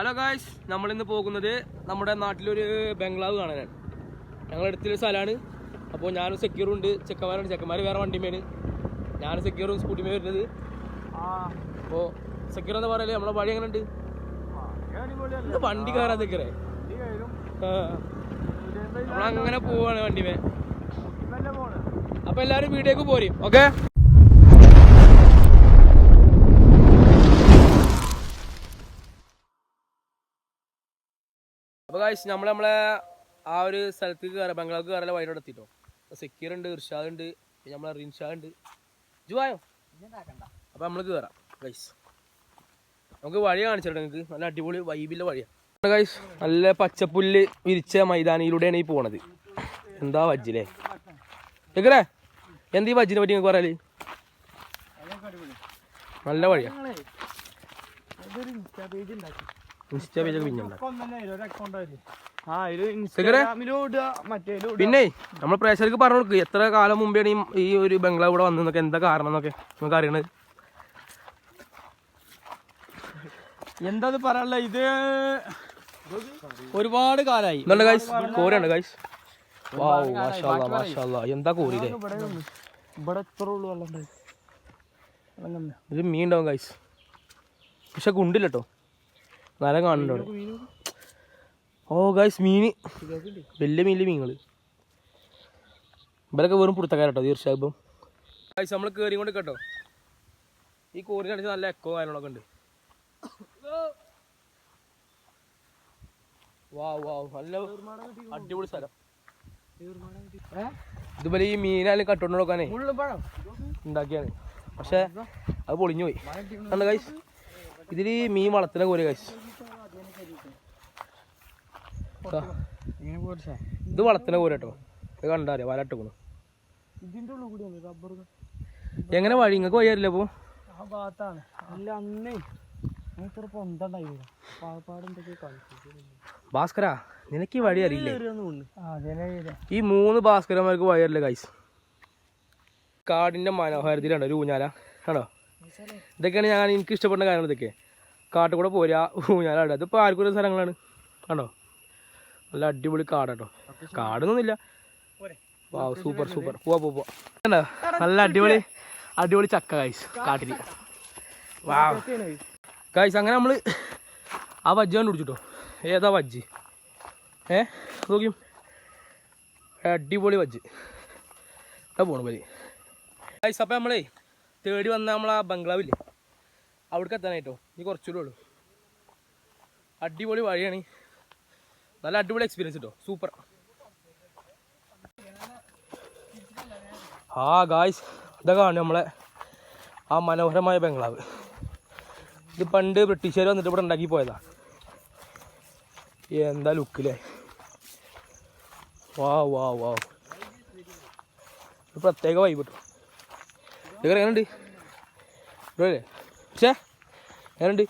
Hello guys നമ്മളിന്ന് പോകുന്നത് നമ്മുടെ നാട്ടിലൊരു ബംഗ്ലാവ് കാണാനാണ്. ഞങ്ങളുടെ അടുത്തൊരു സ്ഥലമാണ്. അപ്പോൾ ഞാനും സെക്യൂറും ഉണ്ട്. ചെക്കന്മാരുണ്ട്. ചെക്കന്മാർ വേറെ വണ്ടിമേന് ഞാനും സെക്യൂറും സ്കൂട്ടിമേ വരുന്നത്. അപ്പോൾ സെക്യൂർ എന്താ പറയല്ലേ നമ്മളെ വഴി എങ്ങനെ ഉണ്ട് വണ്ടി കയറാൻ സെക്യൂറേ നമ്മളങ്ങനെ പോവാണ് വണ്ടിമേ. അപ്പോൾ എല്ലാവരും വീഡിയോക്ക് പോരും. ഓക്കെ അപ്പോൾ കാഴ്ച നമ്മൾ നമ്മളെ ആ ഒരു സ്ഥലത്തേക്ക് കയറാം ബംഗ്ലാവ് കയറാൻ വയനാട് എത്തിട്ടോ. സെക്യൂർ ഉണ്ട് ഇർഷാദ് ഉണ്ട് പിന്നെ നമ്മളെ റിൻഷാദ് ഉണ്ട്. ജുവായോ അപ്പോൾ നമ്മൾ കയറാം ഗൈസ് നമുക്ക് വഴി കാണിച്ചിട്ട് നിങ്ങൾക്ക്. നല്ല അടിപൊളി വൈബിലെ വഴിയാണ് ഗൈസ് നല്ല പച്ചപ്പുല്ല് വിരിച്ച മൈതാനിയിലൂടെയാണ് ഈ പോണത്. എന്താ വജ്ജിലേ? കേക്കറേ എന്താ ഈ വജ്ജിനെ പറ്റി നിങ്ങൾക്ക് പറയാൽ? നല്ല വഴിയാ. ഇൻസ്റ്റാ പേജൊക്കെ പിന്നെ നമ്മൾ പ്രേക്ഷകർക്ക് പറഞ്ഞു കൊടുക്കുക എത്ര കാലം മുമ്പേണ് ഈ- ഈ ഒരു ബംഗ്ലാവ് ഇവിടെ വന്നതെന്നൊക്കെ എന്താ കാരണം എന്നൊക്കെ നമുക്ക് അറിയണത്. എന്താ പറയാനുള്ള? ഇത് ഒരുപാട് കാലായി. ഗൈസ് കോരാണ് ഗൈസ് എന്താ കോരി ഇവിടെ എത്ര ഉള്ളു വെള്ളം ഇത് മീൻ ഉണ്ടാവും ഗൈസ് പക്ഷെ കുണ്ടില്ല കേട്ടോ നല്ല കാണുന്നുണ്ട് ഓ ഗൈസ് മീന് വലിയ മീനിൽ മീനുകൾ ഇവരൊക്കെ വെറും പുറത്തക്കാരട്ടോ തീർച്ചയായും ഗൈസ് നമ്മൾ കയറി കൊണ്ട് കേട്ടോ ഈ കോറിനടിച്ച് നല്ല എക്കോ കാര്യങ്ങളൊക്കെ ഉണ്ട്. വാ വാ നല്ല അടിപൊളി സ്ഥലം. ഇതുപോലെ ഈ മീനാലും കട്ടുകൊണ്ട് നോക്കാനേ ഉണ്ടാക്കിയാണ്. പക്ഷെ അത് പൊളിഞ്ഞു പോയി. കണ്ട ഗൈസ് ഇതിൽ മീൻ വളർത്തുന്ന കോരി ഗൈസ് ഇത്. വളത്തിനെ പോലെ കേട്ടോ. ഇത് കണ്ടാലേ വലട്ടുക്കണു ഇതിന്റെ ഉള്ളിൽ കൂടി റബ്ബർ എങ്ങനെ വഴി? നിങ്ങൾക്ക് വഴി അറിയില്ല അപ്പോൾ ആ ഭാഗത്താണ്. അല്ല അന്നേ ഭാസ്കര നിനക്ക് ഈ വഴി അറിയില്ലേ? ഈ മൂന്ന് ഭാസ്കരന്മാർക്ക് വഴി അറിയില്ല കാടിന്റെ കാടിന്റെ മനോഹാരിതയിലുണ്ടോ ഒരു ഊഞ്ഞാല. ആണോ ഇതൊക്കെയാണ് ഞാൻ എനിക്ക് ഇഷ്ടപ്പെടുന്ന കാര്യങ്ങൾ ഇതൊക്കെ. കാട്ടുകൂടെ പോരാ ഊഞ്ഞാലാടുക അതിപ്പോ ആർക്കൊരു സ്ഥലങ്ങളാണ്. കണ്ടോ? നല്ല അടിപൊളി കാടാട്ടോ. കാടൊന്നുമില്ല. വാ സൂപ്പർ സൂപ്പർ. പോവാ പോവാ നല്ല അടിപൊളി അടിപൊളി ചക്ക കായ്സ് കാട്ടിൽ വാ. കായ്സ് അങ്ങനെ നമ്മൾ ആ വജ്ജ് കണ്ടുപിടിച്ചിട്ടോ. ഏതാ വജ്ജ്? ഏ? നോക്കിയും അടിപൊളി വജ്ജ്. ഇതാ പോണു പരി കായ്സ് അപ്പം നമ്മളേ തേടി വന്ന നമ്മളാ ബംഗ്ലാവില്ലേ? അവിടേക്ക് എത്താനായിട്ടോ. ഇനി കുറച്ചുകൂടെ ഉള്ളൂ. അടിപൊളി വഴിയാണ് നല്ല അടിപൊളി എക്സ്പീരിയൻസ് കിട്ടോ സൂപ്പർ ആ ഗായ്സ് ഇതൊക്കെയാണ് നമ്മളെ ആ മനോഹരമായ ബംഗ്ലാവ്. ഇത് പണ്ട് ബ്രിട്ടീഷുകാർ വന്നിട്ട് ഇവിടെ ഉണ്ടാക്കി പോയതാ. എന്താ ലുക്കില്ലേ വാ വാ വാ. പ്രത്യേക വൈബ് കിട്ടും ഇതൊക്കെ എങ്ങനെയുണ്ട്? ഇല്ലേ പക്ഷേ എങ്ങനെയുണ്ട്?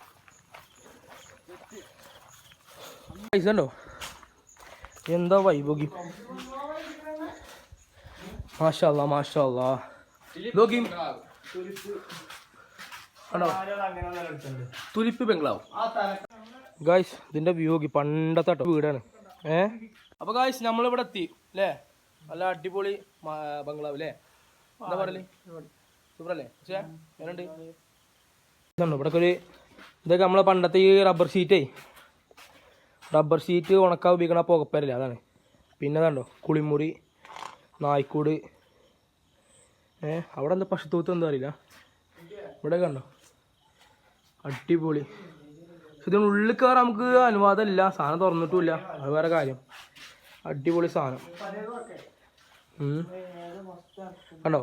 പൈസ ഉണ്ടോ? എന്താ വൈബോഗി മാഷല്ല മാഷല്ല. നോക്കി. തുലിപ്പ് ബംഗ്ലാവ്. ഗായ്സ് ഇതിന്റെ വ്യൂ നോക്കി. പണ്ടത്തെ വീടാണ്. ഏ? അപ്പൊ ഗായ്സ് നമ്മളിവിടെ എത്തി. അല്ലേ നല്ല അടിപൊളി ബംഗ്ലാവ് അല്ലേ എന്താ പറയൽ സൂപ്പർ അല്ലേ പക്ഷേ ഇവിടെ ഒരു ഇതൊക്കെ നമ്മളെ പണ്ടത്തെ ഈ റബ്ബർ ഷീറ്റേ റബ്ബർ ഷീറ്റ് ഉണക്കാൻ ഉപയോഗിക്കണ പുകപ്പരല്ലേ അതാണ്. പിന്നെ അതാണ്ടോ കുളിമുറി നായ്ക്കൂട്. ഏ അവിടെ എന്താ പശുത്തൂത്ത് എന്താ അറിയില്ല? ഇവിടെ കണ്ടോ അടിപൊളി. പക്ഷെ ഇതിനുള്ളിൽ കയറാൻ നമുക്ക് അനുവാദമില്ല സാധനം തുറന്നിട്ടുമില്ല അത് വേറെ കാര്യം. അടിപൊളി സാധനം. കണ്ടോ?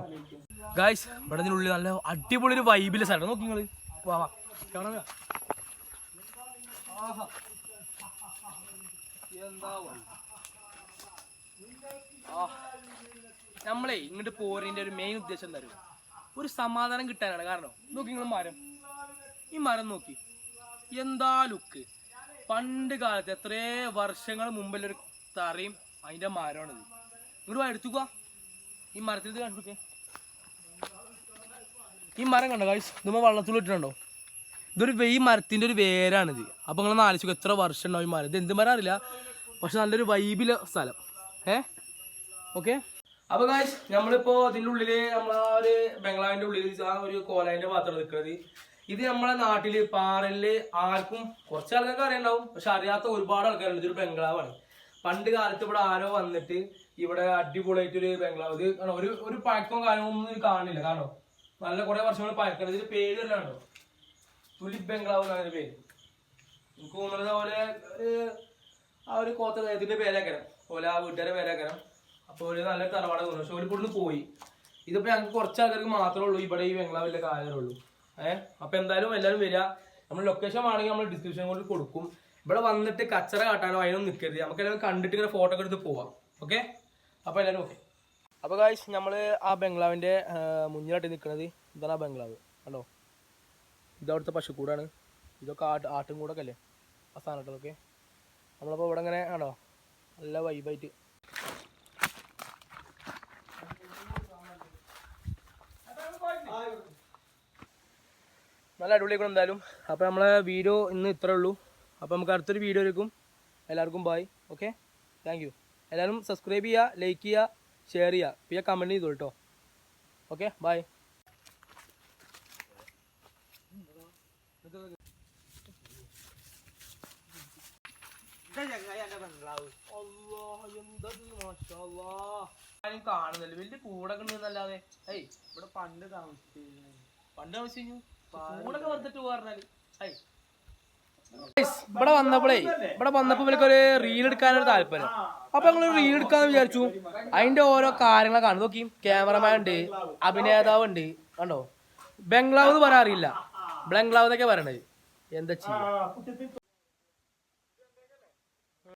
ഗായ്സ് ഇവിടെ ഇതിനുള്ളിൽ നല്ല അടിപൊളി ഒരു വൈബിലെ സ്ഥലം. നോക്കി നിങ്ങൾ. നമ്മളെ ഇങ്ങോട്ട് പോരതിന്റെ ഒരു മെയിൻ ഉദ്ദേശം എന്താ ഒരു സമാധാനം കിട്ടാനാണ്. കാരണം നോക്കി നിങ്ങൾ മരം. ഈ മരം നോക്കി. എന്താ ലുക്ക് പണ്ട് കാലത്ത് എത്രേ വർഷങ്ങൾ മുമ്പിലൊരു തറയും അതിന്റെ മരമാണിത്. ഇങ്ങോട്ട് വാ എടുത്തുക ഈ മരത്തിൽ ഇത് കണ്ടു ഈ മരം കണ്ടോ കൈസ് ഇതുമ്പോൾ വള്ളത്തിൽ ഇട്ടിട്ടുണ്ടോ? ഇതൊരു ഈ മരത്തിന്റെ ഒരു വേരാണിത്. അപ്പൊ നിങ്ങൾ ആലോചിക്കും എത്ര വർഷം ഉണ്ടാവും ഈ മരം? ഇത് എന്ത് മരം അറിയില്ല. പക്ഷെ നല്ലൊരു വൈബിലെ സ്ഥലം. ഏ? ഓക്കെ അപ്പൊ ഗായ്സ് നമ്മളിപ്പോ ഇതിന്റെ ഉള്ളിൽ നമ്മളാ ഒരു ബംഗ്ലാവിന്റെ ഉള്ളിൽ ആ ഒരു കോലായിന്റെ പാത്രം നിൽക്കുന്നത് ഇത് നമ്മളെ നാട്ടിൽ പാറലിൽ ആർക്കും കുറച്ച് ആൾക്കാർക്ക് അറിയണ്ടാവും. പക്ഷെ അറിയാത്ത ഒരുപാട് ആൾക്കാരുണ്ട്. ഇതൊരു ബംഗ്ലാവാണ്. പണ്ട് കാലത്ത് ഇവിടെ ആരോ വന്നിട്ട് ഇവിടെ അടിപൊളിയായിട്ട് ഒരു ബംഗ്ലാവ്. ഇത് ഒരു ഒരു പഴക്കവും കാര്യമൊന്നും ഇത് കാണില്ല. കാണോ നല്ല കുറെ വർഷങ്ങൾ പഴക്കണം ഇതിന്റെ പേര് ഉണ്ടോ തുലിപ് ബംഗ്ലാവ് എന്നാണ് പേര്. എനിക്ക് തോന്നുന്നത് പോലെ ഒരു ആ ഒരു കോത്ത ഇതിന്റെ പേരാക്കരം ഓല ആ വീട്ടുകാരെ പേരാക്കരം അപ്പൊ ഒരു നല്ല തറവാട് തോന്നുന്നു. പക്ഷെ ഒരു പോയി. ഇതിപ്പോ ഞങ്ങൾക്ക് കുറച്ച് ആൾക്കാർക്ക് മാത്രമേ ഉള്ളൂ. ഇവിടെ ഈ ബംഗ്ലാവിലെ കാര്യമുള്ളൂ ഏഹ് അപ്പൊ എന്തായാലും എല്ലാവരും വരിക. നമ്മൾ ലൊക്കേഷൻ വേണമെങ്കിൽ നമ്മൾ ഡിസ്ക്രിപ്ഷൻ കൊണ്ട് കൊടുക്കും. ഇവിടെ വന്നിട്ട് കച്ചറ കാട്ടാനോ അതിനൊന്നും നിൽക്കരുത് നമുക്ക് എല്ലാവരും കണ്ടിട്ട് ഇങ്ങനെ ഫോട്ടോ ഒക്കെ എടുത്ത് പോവാം. ഓക്കെ? അപ്പൊ എല്ലാവരും ഓക്കെ അപ്പൊ ഗായ്സ് നമ്മൾ ആ ബംഗ്ലാവിന്റെ മുന്നിലായിട്ട് നിൽക്കുന്നത് ഇതാണ് ആ ബംഗ്ലാവ്. കണ്ടോ? ഇതവിടുത്തെ പശുക്കൂടാണ്. ഇതൊക്കെ ആട്ട് കൂടൊക്കെ അല്ലേ? ആ സാധനങ്ങളൊക്കെ നമ്മളപ്പോൾ ഇവിടെ ഇങ്ങനെ ആണോ? നല്ല വൈബായിട്ട് നല്ല അടിപൊളിയാക്കണം എന്തായാലും. അപ്പോൾ നമ്മളെ വീഡിയോ ഇന്ന് ഇത്രേ ഉള്ളൂ. അപ്പോൾ നമുക്ക് അടുത്തൊരു വീഡിയോ എടുക്കും എല്ലാവർക്കും ബായ് ഓക്കെ താങ്ക് യു എല്ലാവരും സബ്സ്ക്രൈബ് ചെയ്യുക ലൈക്ക് ചെയ്യുക ഷെയർ ചെയ്യുക. പിന്നെ കമന്റ് ചെയ്തു കേട്ടോ ഓക്കെ ബായ് കാണുന്നില്ല. വലിയ കൂടൊക്കെ ഉണ്ടെന്നല്ലാതെ ഏയ് ഇവിടെ പണ്ട് താമസിച്ചു പണ്ട് താമസിച്ചു കൂടൊക്കെ വന്നിട്ട് പറഞ്ഞാൽ. ഏയ്. ഇവിടെ വന്നപ്പോഴേ ഇവിടെ വന്നപ്പോ ഇവർക്കൊരു റീൽ എടുക്കാനൊരു താല്പര്യം. അപ്പൊ ഞങ്ങൾ റീൽ എടുക്കാന്ന് വിചാരിച്ചു. അതിന്റെ ഓരോ കാര്യങ്ങളെ കാണും. നോക്കി ക്യാമറമാൻ ഉണ്ട് അഭിനേതാവ് ഉണ്ട്. കണ്ടോ? ബംഗ്ലാവ് എന്ന് പറയാൻ അറിയില്ല. ബംഗ്ലാവ് എന്നൊക്കെ പറയണത്. എന്താ ചെയ്യാ?